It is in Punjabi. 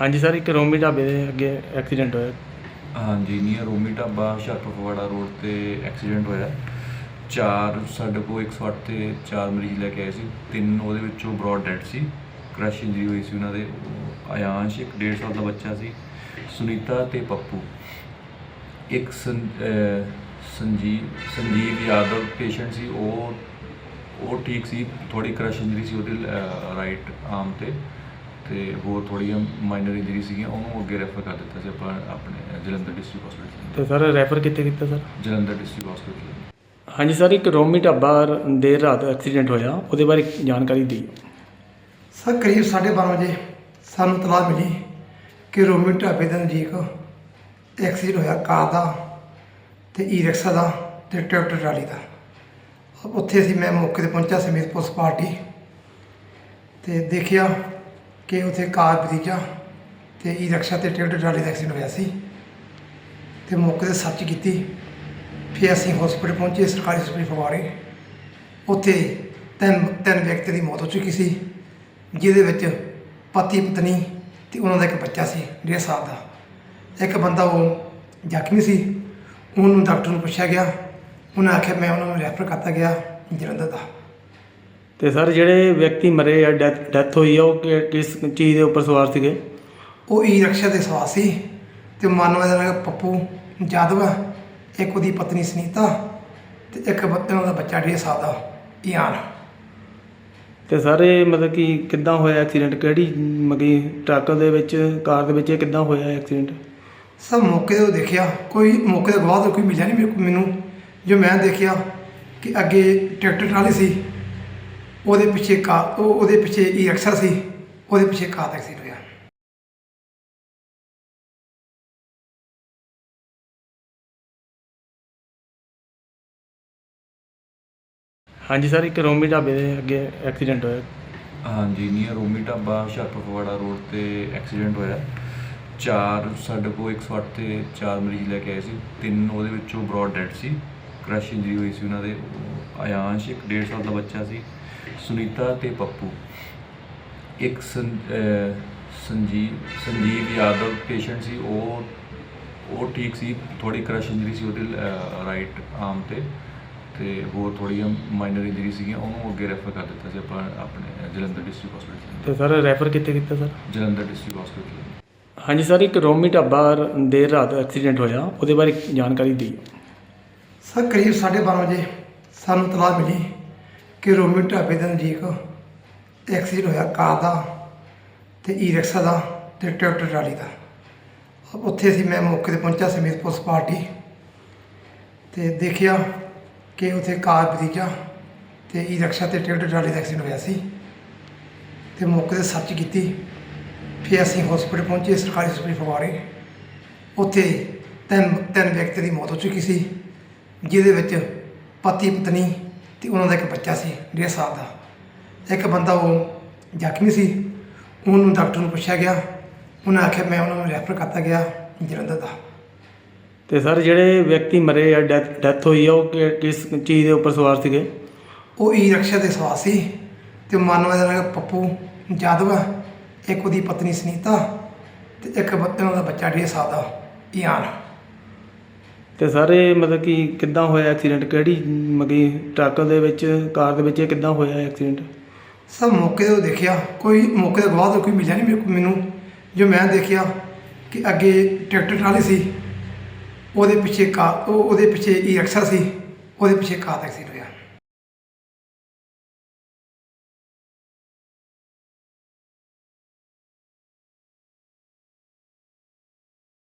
ਹਾਂਜੀ ਸਰ, ਇੱਕ ਰੋਮੀ ਢਾਬੇ ਦੇ ਅੱਗੇ ਐਕਸੀਡੈਂਟ ਹੋਇਆ। ਹਾਂਜੀ ਨੀਅਰ ਰੋਮੀ ਢਾਬਾ ਹੁਸ਼ਿਆਰਪੁਰ ਰੋਡ ਤੇ ਐਕਸੀਡੈਂਟ ਹੋਇਆ। ਚਾਰ, ਸਾਡੇ ਕੋਲ 108 ਤੇ ਚਾਰ ਮਰੀਜ਼ ਲੈ ਕੇ ਆਏ ਸੀ। ਤਿੰਨ ਉਹਦੇ ਵਿੱਚੋਂ ਬ੍ਰੌਡ ਡੈਡ ਸੀ। ਕ੍ਰੈਸ਼ ਇੰਜਰੀ ਹੋਈ ਸੀ ਉਹਨਾਂ ਦੇ। ਉਹ ਆਯਾਂਸ਼, ਇੱਕ 1.5 ਸਾਲ ਦਾ ਬੱਚਾ ਸੀ। ਸੁਨੀਤਾ ਤੇ ਪੱਪੂ। ਇੱਕ ਸੰਜੀਵ ਸੰਜੀਵ ਯਾਦਵ ਪੇਸ਼ੈਂਟ ਸੀ। ਉਹ ਉਹ ਠੀਕ ਸੀ। ਥੋੜੀ ਕ੍ਰੈਸ਼ ਇੰਜਰੀ ਸੀ ਉਹਦੇ ਰਾਈਟ ਆਰਮ ਤੇ। ਤੇ ਹੋਰ ਥੋੜ੍ਹੀਆਂ ਮਾਈਨਰ ਇੰਜਰੀ ਸੀਗੀਆਂ ਉਹਨੂੰ ਅੱਗੇ ਰੈਫਰ ਕਰ ਦਿੱਤਾ ਸੀ ਆਪਾਂ ਆਪਣੇ ਜਲੰਧਰ ਡਿਸਟ੍ਰਿਕਟ ਹਸਪੀਟਲ ਤੇ ਸਰ ਰੈਫਰ ਕਿੱਥੇ ਕੀਤਾ ਸਰ? ਜਲੰਧਰ ਡਿਸਟ੍ਰਿਕਟ ਹਸਪੀਟਲ ਹਾਂਜੀ ਸਰ ਇੱਕ ਰੋਮੀ ਢਾਬਾ ਦੇਰ ਰਾਤ ਐਕਸੀਡੈਂਟ ਹੋਇਆ ਉਹਦੇ ਬਾਰੇ ਜਾਣਕਾਰੀ ਦਿਓ। ਸਰ ਕਰੀਬ 12:30 ਵਜੇ ਸਾਨੂੰ ਤਲਾਹ ਮਿਲੀ ਕਿ ਰੋਮੀ ਢਾਬੇ ਦੇ ਨਜ਼ਦੀਕ ਐਕਸੀਡੈਂਟ ਹੋਇਆ ਕਾਰ ਦਾ ਤੇ ਈ ਰਿਕਸ਼ਾ ਦਾ ਤੇ ਟਰੈਕਟਰ ਟਰਾਲੀ ਦਾ। ਉੱਥੇ ਅਸੀਂ ਮੈਂ ਮੌਕੇ ਤੇ ਪਹੁੰਚਿਆ ਸਮੇਤ ਪੁਲਿਸ ਪਾਰਟੀ। ਤੇ ਦੇਖਿਆ ਕਿ ਉੱਥੇ ਕਾਰ ਭਤੀਜਾ ਤੇ ਈ ਰਿਕਸ਼ਾ ਤੇ ਟਰੈਕਟਰ ਟਰਾਲੀ ਦਾ ਐਕਸੀਡੈਂਟ ਹੋਇਆ ਸੀ ਤੇ ਮੌਕੇ ਤੇ ਸਰਚ ਕੀਤੀ, ਫਿਰ ਅਸੀਂ ਹਸਪੀਟਲ ਪਹੁੰਚੇ, ਸਰਕਾਰੀ ਹਸਪਤਾਲ ਫਗਵਾੜੇ ਉੱਥੇ ਤਿੰਨ ਤਿੰਨ ਵਿਅਕਤੀ ਦੀ ਮੌਤ ਹੋ ਚੁੱਕੀ ਸੀ, ਜਿਹਦੇ ਵਿੱਚ ਪਤੀ, ਪਤਨੀ ਤੇ ਉਹਨਾਂ ਦਾ ਇੱਕ ਬੱਚਾ ਸੀ, ਡੇਢ ਸਾਲ ਦਾ। ਇੱਕ ਬੰਦਾ ਉਹ ਜ਼ਖਮੀ ਸੀ, ਉਹਨੂੰ ਡਾਕਟਰ ਨੂੰ ਪੁੱਛਿਆ ਗਿਆ, ਉਹਨਾਂ ਆਖਿਆ, ਮੈਂ ਉਹਨਾਂ ਨੂੰ ਰੈਫਰ ਕਰਤਾ ਗਿਆ ਜਲੰਧਰ ਦਾ। ਤੇ ਸਰ ਜਿਹੜੇ ਵਿਅਕਤੀ ਮਰੇ ਆ ਡੈਥ ਹੋਈ ਆ ਉਹ ਕਿ- ਕਿਸ ਚੀਜ਼ ਦੇ ਉੱਪਰ ਸਵਾਰ ਸੀਗੇ? ਉਹ ਈ ਰਿਕਸ਼ਾ ਦੇ ਸਵਾਰ ਸੀ ਤੇ ਮਾਨਵਾ ਦਾ ਨਾਮ ਪੱਪੂ ਜਾਦਵ ਆ, ਇੱਕ ਉਹਦੀ ਪਤਨੀ ਸੁਨੀਤਾ ਤੇ ਇੱਕ ਬ- ਉਹਨਾਂ ਦਾ ਬੱਚਾ ਡੇਢ ਸਾਲ ਦਾ ਇਆਨ। ਤੇ ਸਰ ਇਹ ਮਤਲਬ ਕਿ ਕਿੱਦਾਂ ਹੋਇਆ ਐਕਸੀਡੈਂਟ? ਕਿਹੜੀ ਮਗੀ ਟਰੱਕ ਦੇ ਵਿੱਚ ਕਾਰ ਦੇ ਵਿੱਚ ਇਹ ਕਿੱਦਾਂ ਹੋਇਆ ਐਕਸੀਡੈਂਟ? ਸਭ ਮੌਕੇ ਤੇ ਦੇਖਿਆ ਕੋਈ ਮੌਕੇ ਤੇ ਗਵਾਹ ਤਾਂ ਕੋਈ ਮਿਲਿਆ ਨਹੀਂ ਮੇਰੇ ਕੋਲ- ਮੈਨੂੰ। ਜੋ ਮੈਂ ਦੇਖਿਆ ਕਿ ਅੱਗੇ ਟਰੈਕਟਰ ਟਰਾਲੀ ਸੀ ਉਹਦੇ ਪਿੱਛੇ ਕਾਰ ਉਹ ਉਹਦੇ ਪਿੱਛੇ ਈ ਰਿਕਸ਼ਾ ਸੀ ਉਹਦੇ ਪਿੱਛੇ ਕਾਰ ਦਾ ਐਕਸੀਡੈਂਟ ਹੋਇਆ ਹਾਂਜੀ ਸਰ ਇੱਕ ਰੋਮੀ ਢਾਬੇ ਦੇ ਅੱਗੇ ਐਕਸੀਡੈਂਟ ਹੋਇਆ। ਹਾਂਜੀ ਨੀਅਰ ਰੋਮੀ ਢਾਬਾ ਹੁਸ਼ਿਆਰਪੁਰ ਫਗਵਾੜਾ ਰੋਡ ਤੇ ਐਕਸੀਡੈਂਟ ਹੋਇਆ। ਚਾਰ ਸਾਡੇ ਕੋਲ 108 ਤੇ ਚਾਰ ਮਰੀਜ਼ ਲੈ ਕੇ ਆਏ ਸੀ। ਤਿੰਨ ਉਹਦੇ ਵਿੱਚੋਂ ਬ੍ਰੌਡ ਡੈਡ ਸੀ। ਕ੍ਰੈਸ਼ ਇੰਜਰੀ ਹੋਈ ਸੀ ਉਹਨਾਂ ਦੇ। ਆਯਾਂਸ਼ ਇੱਕ 1.5 ਸਾਲ ਦਾ ਬੱਚਾ ਸੀ ਸੁਨੀਤਾ ਤੇ ਪੱਪੂ। ਇੱਕ ਸੰਜੀਵ ਸੰਜੀਵ ਯਾਦਵ ਪੇਸ਼ੈਂਟ ਸੀ ਉਹ ਉਹ ਠੀਕ ਸੀ ਥੋੜੀ ਕ੍ਰੈਸ਼ ਇੰਜਰੀ ਸੀ ਉਹਦੇ ਰਾਈਟ ਆਰਮ ਤੇ। ਤੇ ਹੋਰ ਥੋੜ੍ਹੀਆਂ ਮਾਈਨਰ ਇੰਜਰੀ ਸੀਗੀਆਂ ਉਹਨੂੰ ਅੱਗੇ ਰੈਫਰ ਕਰ ਦਿੱਤਾ ਸੀ ਆਪਾਂ ਆਪਣੇ ਜਲੰਧਰ ਡਿਸਟ੍ਰਿਕਟ ਹਸਪੀਟਲ ਤੇ ਸਰ ਰੈਫਰ ਕਿੱਥੇ ਕੀਤਾ ਸਰ? ਜਲੰਧਰ ਡਿਸਟ੍ਰਿਕਟ ਹਸਪੀਟਲ ਹਾਂਜੀ ਸਰ ਇੱਕ ਰੋਮੀ ਢਾਬਾ ਦੇਰ ਰਾਤ ਐਕਸੀਡੈਂਟ ਹੋਇਆ ਉਹਦੇ ਬਾਰੇ ਜਾਣਕਾਰੀ ਦਿਓ। ਸਰ, ਕਰੀਬ 12:30 ਵਜੇ ਸਾਨੂੰ ਤਲਾਹ ਮਿਲੀ ਕਿ ਰੋਮੀ ਢਾਬੇ ਦੇ ਨਜ਼ਦੀਕ ਐਕਸੀਡੈਂਟ ਹੋਇਆ ਕਾਰ ਦਾ ਤੇ ਈ ਰਿਕਸ਼ਾ ਦਾ ਤੇ ਟਰੈਕਟਰ ਟਰਾਲੀ ਦਾ। ਉੱਥੇ ਅਸੀਂ ਮੈਂ ਮੌਕੇ ਤੇ ਪਹੁੰਚਿਆ, ਸਮੇਤ ਪੁਲਿਸ ਪਾਰਟੀ ਤੇ ਦੇਖਿਆ ਕਿ ਉੱਥੇ ਕਾਰ ਭਤੀਜਾ ਤੇ ਈ ਰਿਕਸ਼ਾ ਤੇ ਟਰੈਕਟਰ ਟਰਾਲੀ ਦਾ ਐਕਸੀਡੈਂਟ ਹੋਇਆ ਸੀ ਤੇ ਮੌਕੇ ਤੇ ਸਰਚ ਕੀਤੀ। ਫਿਰ ਅਸੀਂ ਹਸਪੀਟਲ ਪਹੁੰਚੇ, ਸਰਕਾਰੀ ਹਸਪਤਾਲ ਫਗਵਾੜੇ ਉੱਥੇ ਤਿੰਨ ਤਿੰਨ ਵਿਅਕਤੀ ਦੀ ਮੌਤ ਹੋ ਚੁੱਕੀ ਸੀ। ਜਿਹਦੇ ਵਿੱਚ ਪਤੀ ਪਤਨੀ ਤੇ ਉਹਨਾਂ ਦਾ ਇੱਕ ਬੱਚਾ ਸੀ ਡੇਢ ਸਾਲ ਦਾ। ਇੱਕ ਬੰਦਾ ਉਹ ਜ਼ਖਮੀ ਸੀ ਉਹਨੂੰ ਡਾਕਟਰ ਨੂੰ ਪੁੱਛਿਆ ਗਿਆ। ਉਹਨਾਂ ਆਖਿਆ ਮੈਂ ਉਹਨਾਂ ਨੂੰ ਰੈਫਰ ਕਰਤਾ ਗਿਆ ਜਲੰਧਰ ਦਾ। ਤੇ ਸਰ ਜਿਹੜੇ ਵਿਅਕਤੀ ਮਰੇ ਆ ਡੈਥ ਹੋਈ ਆ ਉਹ ਕਿ- ਕਿਸ ਚੀਜ਼ ਦੇ ਉੱਪਰ ਸਵਾਰ ਸੀਗੇ? ਉਹ ਈ ਰਿਕਸ਼ਾ ਦੇ ਸਵਾਰ ਸੀ ਤੇ ਮਾਨਵਾ ਦਾ ਨਾਮ ਪੱਪੂ ਜਾਦਵ ਆ, ਇੱਕ ਉਹਦੀ ਪਤਨੀ ਸੁਨੀਤਾ ਤੇ ਇੱਕ ਬ- ਉਹਨਾਂ ਦਾ ਬੱਚਾ ਡੇਢ ਸਾਲ ਦਾ ਇਆਨ। ਅਤੇ ਸਰ ਇਹ ਮਤਲਬ ਕਿ ਕਿੱਦਾਂ ਹੋਇਆ ਐਕਸੀਡੈਂਟ ਕਿਹੜੀ ਮਤਲਬ ਕਿ ਟਰੱਕ ਦੇ ਵਿੱਚ ਕਾਰ ਦੇ ਵਿੱਚ ਇਹ ਕਿੱਦਾਂ ਹੋਇਆ ਐਕਸੀਡੈਂਟ ਸਭ ਮੌਕੇ ਤੇ ਦੇਖਿਆ, ਕੋਈ ਮੌਕੇ ਤੇ ਬਾਅਦ ਕੋਈ ਮਿਲਿਆ ਨਹੀਂ ਮੇਰੇ ਮੈਨੂੰ। ਜੋ ਮੈਂ ਦੇਖਿਆ ਕਿ ਅੱਗੇ ਟਰੈਕਟਰ ਟਰਾਲੀ ਸੀ, ਉਹਦੇ ਪਿੱਛੇ ਕਾਰ, ਉਹ ਉਹਦੇ ਪਿੱਛੇ ਈ ਰਿਕਸ਼ਾ ਸੀ, ਉਹਦੇ ਪਿੱਛੇ ਕਾਰ ਦਾ ਐਕਸੀਡੈਂਟ ਹੋਇਆ।